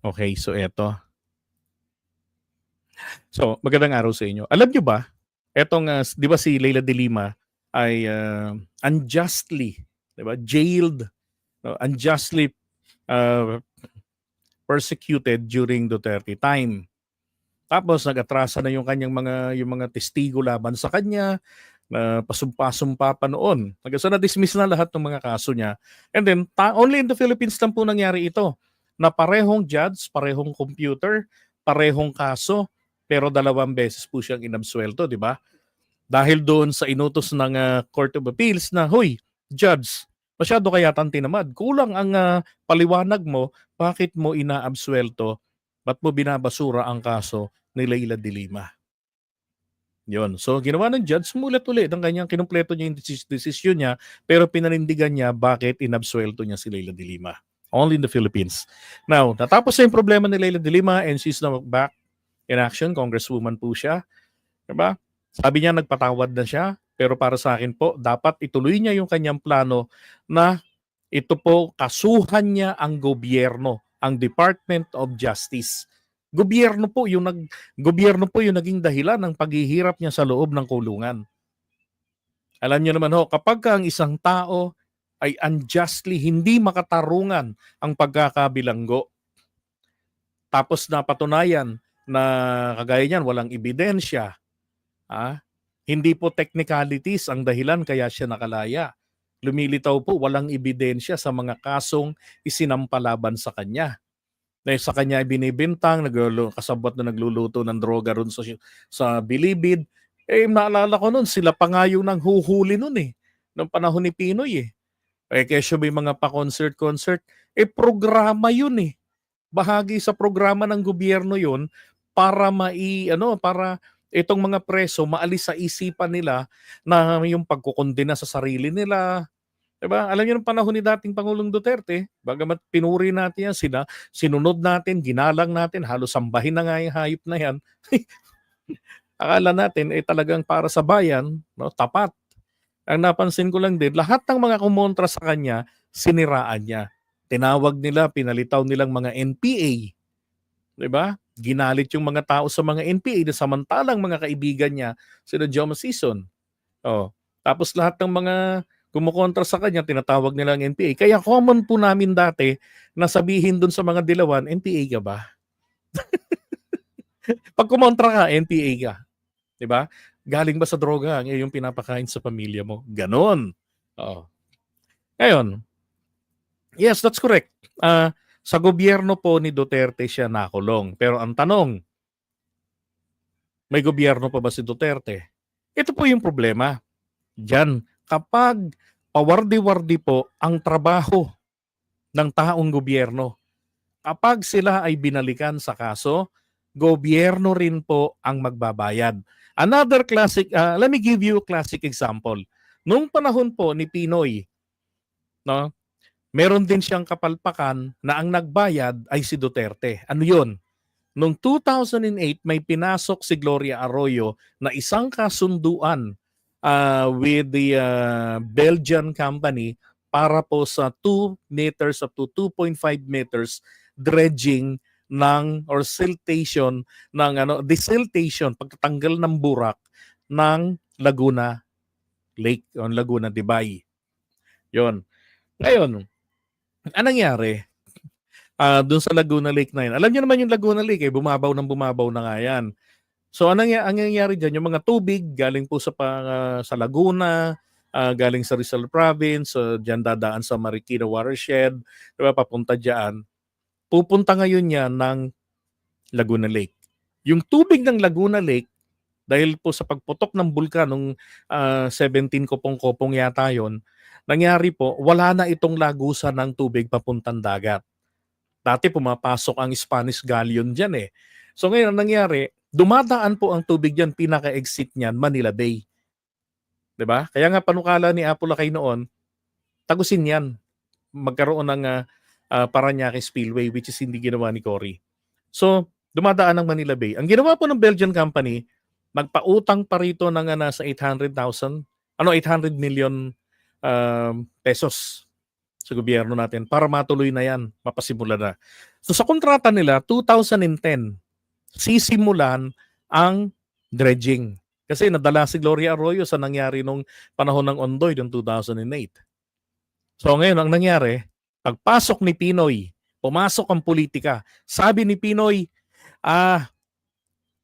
Okay, so eto. So, magandang araw sa inyo. Alam nyo ba, etong, s- di ba si Leila de Lima ay ah, unjustly, di ba, jailed, no, unjustly ah, persecuted during Duterte time. Tapos nag-atrasa na yung kanyang mga yung mga testigo laban sa kanya, na pasumpa-sumpa pa noon. Hanggang sa na-dismiss na lahat ng mga kaso niya. And then, ta- only in the Philippines lang po nangyari ito na parehong judge, parehong computer, parehong kaso, pero dalawang beses po siyang inabsuelto, di ba? Dahil doon sa inutos ng ah, Court of Appeals na, Hoy, judge, masyado kaya tinamad. Kulang ang ah, paliwanag mo, bakit mo inaabsuelto, ba't mo binabasura ang kaso ni Leila de Lima? Yun. So, ginawa ng judge, sumulat ulit ang kanyang kinumpleto niya yung desisyon niya, pero pinanindigan niya bakit inabsuelto niya si Leila de Lima. Only in the Philippines. Now, natapos na yung problema ni Leila de Lima and she's now back in action. Congresswoman po siya. Diba? Sabi niya, nagpatawad na siya. Pero para sa akin po, dapat ituloy niya yung kanyang plano na ito po, kasuhan niya ang gobyerno, ang Department of Justice. Gobyerno po yung nag gobyerno po yung naging dahilan ng paghihirap niya sa loob ng kulungan. Alam niyo naman ho, kapag ka ang isang tao ay unjustly hindi makatarungan ang pagkakabilanggo, tapos napatunayan na kagaya niyan, walang ebidensya, ah, hindi po technicalities ang dahilan kaya siya nakalaya. Lumilitaw po, walang ebidensya sa mga kasong isinampalaban sa kanya dahil sa kanya ay binibintang, kasabot na nagluluto ng droga ron sa, sa Bilibid. Eh, naalala ko nun, sila pa nga yung nang huhuli nun eh. Noong panahon ni Pinoy eh. Eh, kesyo may mga pa-concert-concert. Eh, programa yun eh. Bahagi sa programa ng gobyerno yun para mai, ano, para itong mga preso maalis sa isipan nila na yung pagkukondena sa sarili nila, Diba? Alam niyo nung panahon ni dating Pangulong Duterte, bagamat pinuri natin yan, sila, sinunod natin, ginalang natin, halos sambahin na nga yung hayop na yan. Akala natin eh talagang para sa bayan, no, tapat. Ang napansin ko lang din, lahat ng mga kumontra sa kanya, siniraan niya. Tinawag nila, pinalitaw nilang mga NPA. 'Di ba? Ginalit yung mga tao sa mga NPA na samantalang mga kaibigan niya, sila Joma Season. Oh. Tapos lahat ng mga kumukontra sa kanya, tinatawag nila ang NPA. Kaya common po namin dati na sabihin dun sa mga dilawan, NPA ka ba? Pag kumontra ka, NPA ka. 'Di ba? Galing ba sa droga ang iyong pinapakain sa pamilya mo? Ganon. Oo. Ngayon, yes, that's correct. Ah, sa gobyerno po ni Duterte siya nakulong. Pero ang tanong, may gobyerno pa ba si Duterte? Ito po yung problema. Diyan, kapag pawardi-wardi po ang trabaho ng taong gobyerno, kapag sila ay binalikan sa kaso, gobyerno rin po ang magbabayad. Another classic, uh, let me give you a classic example. Nung panahon po ni Pinoy, no, meron din siyang kapalpakan na ang nagbayad ay si Duterte. Ano yun? Noong 2008, may pinasok si Gloria Arroyo na isang kasunduan uh, with the uh, Belgian company para po sa 2 meters up to 2.5 meters dredging ng or siltation ng ano desiltation pagtatanggal ng burak ng Laguna Lake o Laguna Dibay. 'Yon. Ngayon, anong nangyari? Ah, doon sa Laguna Lake na yun. Alam niyo naman yung Laguna Lake eh, bumabaw ng bumabaw na nga yan. So anong ang nangyayari diyan yung mga tubig galing po sa ah, sa Laguna, ah, galing sa Rizal Province, so diyan dadaan sa Marikina watershed, 'di ba papunta diyan. Pupunta ngayon yan ng Laguna Lake. Yung tubig ng Laguna Lake dahil po sa pagputok ng bulkan nung ah, 17 kopong-kopong yata yon, nangyari po wala na itong lagusan ng tubig papuntang dagat. Dati pumapasok ang Spanish galleon diyan eh. So ngayon ang nangyari, dumadaan po ang tubig diyan pinaka-exit niyan Manila Bay. 'Di ba? Kaya nga panukala ni Apolacay noon, tagusin 'yan. Magkaroon ng ah, ah, Paranaque Spillway which is hindi ginawa ni Cory. So, dumadaan ng Manila Bay. Ang ginawa po ng Belgian company, magpautang pa rito ng ah, nasa 800,000, ano 800 million um, pesos sa gobyerno natin para matuloy na yan, mapasimula na. So sa kontrata nila, 2010, sisimulan ang dredging. Kasi nadala si Gloria Arroyo sa nangyari nung panahon ng Ondoy noong 2008. So ngayon, ang nangyari, pagpasok ni Pinoy, pumasok ang politika. Sabi ni Pinoy, ah,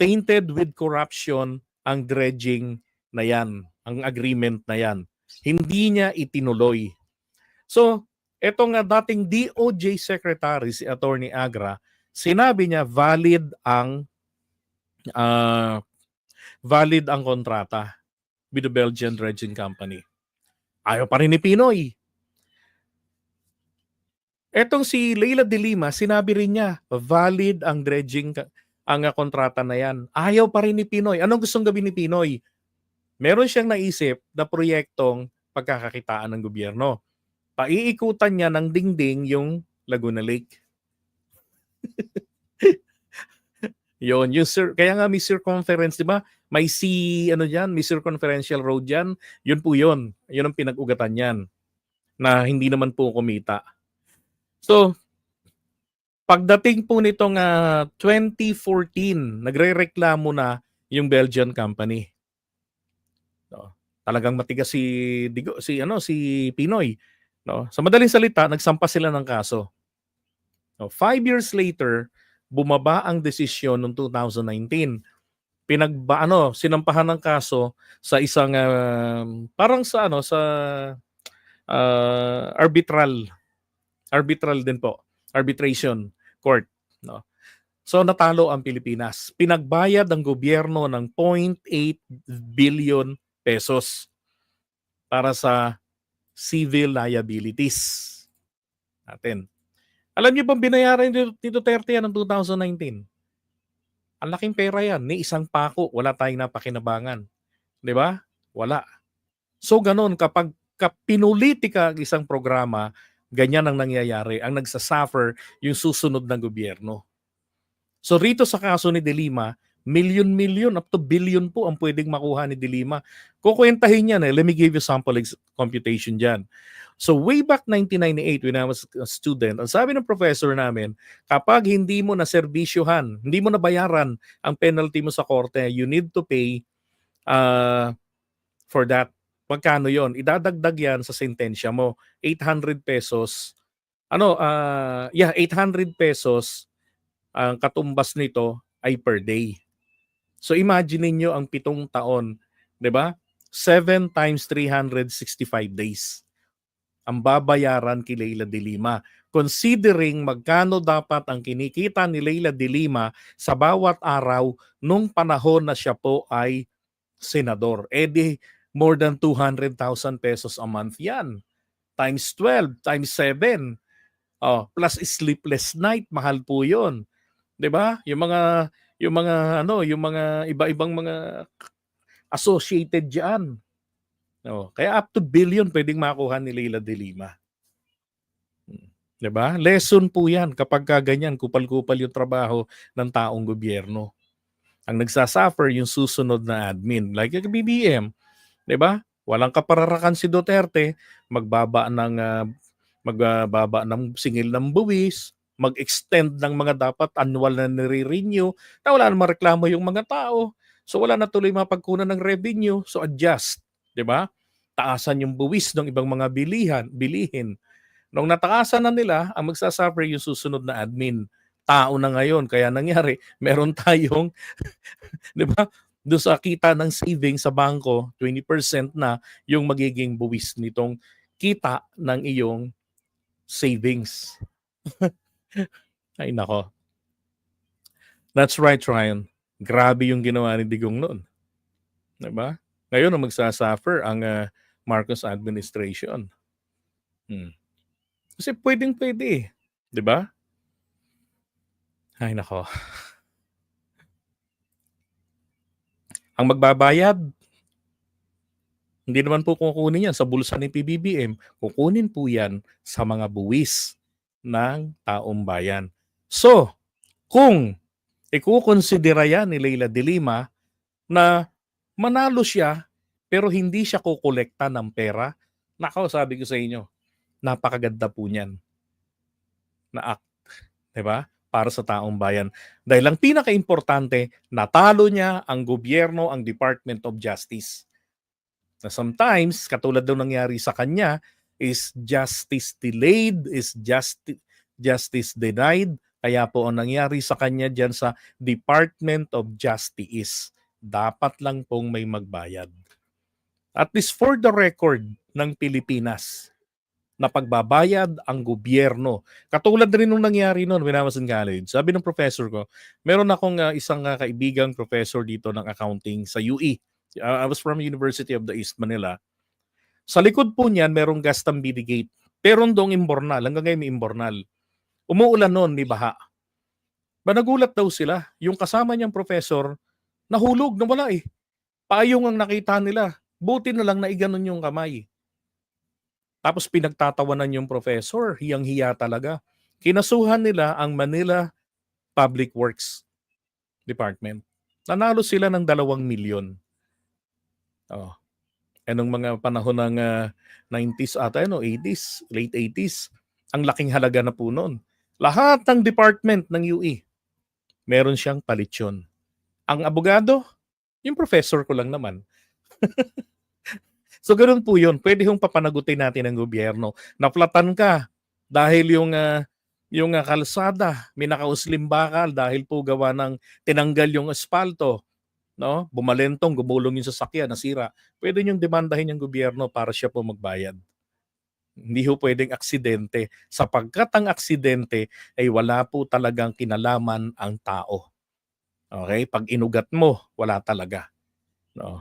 tainted with corruption ang dredging na yan, ang agreement na yan. Hindi niya itinuloy. So, etong nga dating DOJ Secretary, si Attorney Agra, sinabi niya valid ang ah, valid ang kontrata with the Belgian Dredging Company. Ayaw pa rin ni Pinoy. Etong si Leila de Lima, sinabi rin niya, valid ang dredging ang ah, kontrata na yan. Ayaw pa rin ni Pinoy. Anong gustong gawin ni Pinoy? Meron siyang naisip na proyektong pagkakakitaan ng gobyerno. Paiikutan niya ng dingding yung Laguna Lake. Yon, yung sir, kaya nga may circumference, di ba? May C, ano diyan, may circumferential road diyan. Yun po yun. Yun ang pinag-ugatan niyan na hindi naman po kumita. So, pagdating po nitong ah, 2014, nagrereklamo na yung Belgian company. No, talagang matigas si Digo, si ano si Pinoy, no. Sa madaling salita, nagsampa sila ng kaso. No, five years later, bumaba ang desisyon noong 2019. Pinagba ano, sinampahan ng kaso sa isang ah, parang sa ano sa ah, arbitral arbitral din po, arbitration court, no. So natalo ang Pilipinas. Pinagbayad ng gobyerno ng 0.8 billion pesos para sa civil liabilities natin. Alam niyo bang binayaran ni Duterte yan ng 2019? Ang laking pera yan. Ni isang pako, wala tayong napakinabangan. Di ba? Wala. So ganun, kapag ka- pinulitika ang isang programa, ganyan ang nangyayari. Ang nagsasuffer yung susunod ng gobyerno. So rito sa kaso ni De Lima, million-million up to billion po ang pwedeng makuha ni De Lima. Kukwentahin yan eh. Let me give you sample computation dyan. So way back 1998 when I was a student, ang sabi ng professor namin, kapag hindi mo na serbisyohan, hindi mo na bayaran ang penalty mo sa korte, you need to pay uh, for that. Magkano yon? Idadagdag yan sa sentensya mo. 800 pesos. Ano, ah yeah, 800 pesos ang katumbas nito ay per day. So imagine niyo ang pitong taon, 'di ba? 7 times 365 days ang babayaran kay Leila de Lima. Considering magkano dapat ang kinikita ni Leila de Lima sa bawat araw nung panahon na siya po ay senador. Eh di, more than 200,000 pesos a month yan. Times 12, times 7. Oh, plus sleepless night, mahal po 'yon. 'Di ba? Yung mga yung mga ano, yung mga iba-ibang mga associated diyan. Oh, kaya up to billion pwedeng makuha ni Leila de Lima. Hmm, 'Di ba? Lesson po 'yan kapag ka ganyan kupal-kupal yung trabaho ng taong gobyerno. Ang nagsasuffer yung susunod na admin like yung BBM, 'di ba? Walang kapararakan si Duterte, magbaba ng ah, magbaba ng singil ng buwis, mag-extend ng mga dapat annual na nire-renew, na wala namang reklamo yung mga tao. So wala na tuloy mapagkunan ng revenue, so adjust, 'di ba? Taasan yung buwis ng ibang mga bilihan, bilihin. Nung natakasan na nila, ang magsasuffer yung susunod na admin. Tao na ngayon, kaya nangyari, meron tayong, 'di ba? Doon sa kita ng savings sa bangko, 20% na yung magiging buwis nitong kita ng iyong savings. Ay nako. That's right, Ryan. Grabe yung ginawa ni Digong noon. 'Di ba? Ngayon magsasuffer ang ah, Marcos administration. Hmm. Kasi pwedeng pwede eh. 'Di ba? Ay nako. Ang magbabayad, hindi naman po kukunin yan sa bulsa ni PBBM. Kukunin po yan sa mga buwis ng taong bayan. So, kung ikukonsidera yan ni Leila de Lima na manalo siya pero hindi siya kukolekta ng pera, nakaw sabi ko sa inyo, napakaganda po niyan na act. ba? Para sa taong bayan. Dahil ang pinakaimportante, natalo niya ang gobyerno, ang Department of Justice. Na sometimes, katulad daw nangyari sa kanya, is justice delayed, is justice justice denied. Kaya po ang nangyari sa kanya diyan sa Department of Justice, dapat lang pong may magbayad. At least for the record ng Pilipinas, na pagbabayad ang gobyerno. Katulad rin nung nangyari noon when college. Sabi ng professor ko, meron akong uh, isang uh, kaibigang professor dito ng accounting sa UE. Uh, I was from University of the East Manila. Sa likod po niyan, merong Gastambide Gate. Pero doong imbornal, hanggang ngayon may imbornal. Umuulan noon, may baha. Ba nagulat daw sila, yung kasama niyang professor, nahulog, nawala eh. Payong ang nakita nila. Buti na lang na iganon yung kamay. Tapos pinagtatawanan yung professor, hiyang-hiya talaga. Kinasuhan nila ang Manila Public Works Department. Nanalo sila ng dalawang milyon. Oh. Anong mga panahon ng uh, 90s ata, ano, 80s, late 80s, ang laking halaga na po noon. Lahat ng department ng UE, meron siyang palitsyon. Ang abogado, yung professor ko lang naman. So ganoon po 'yun. Pwede hong papanagutin natin ng gobyerno. Naplatan ka dahil yung uh, yung uh, kalsada may nakauslim bakal dahil po gawa ng tinanggal yung espalto, no? Bumalentong, gumulong yung sasakyan, nasira. Pwede niyong demandahin yung gobyerno para siya po magbayad. Hindi ho pwedeng aksidente sapagkat ang aksidente ay wala po talagang kinalaman ang tao. Okay? Pag inugat mo, wala talaga. No?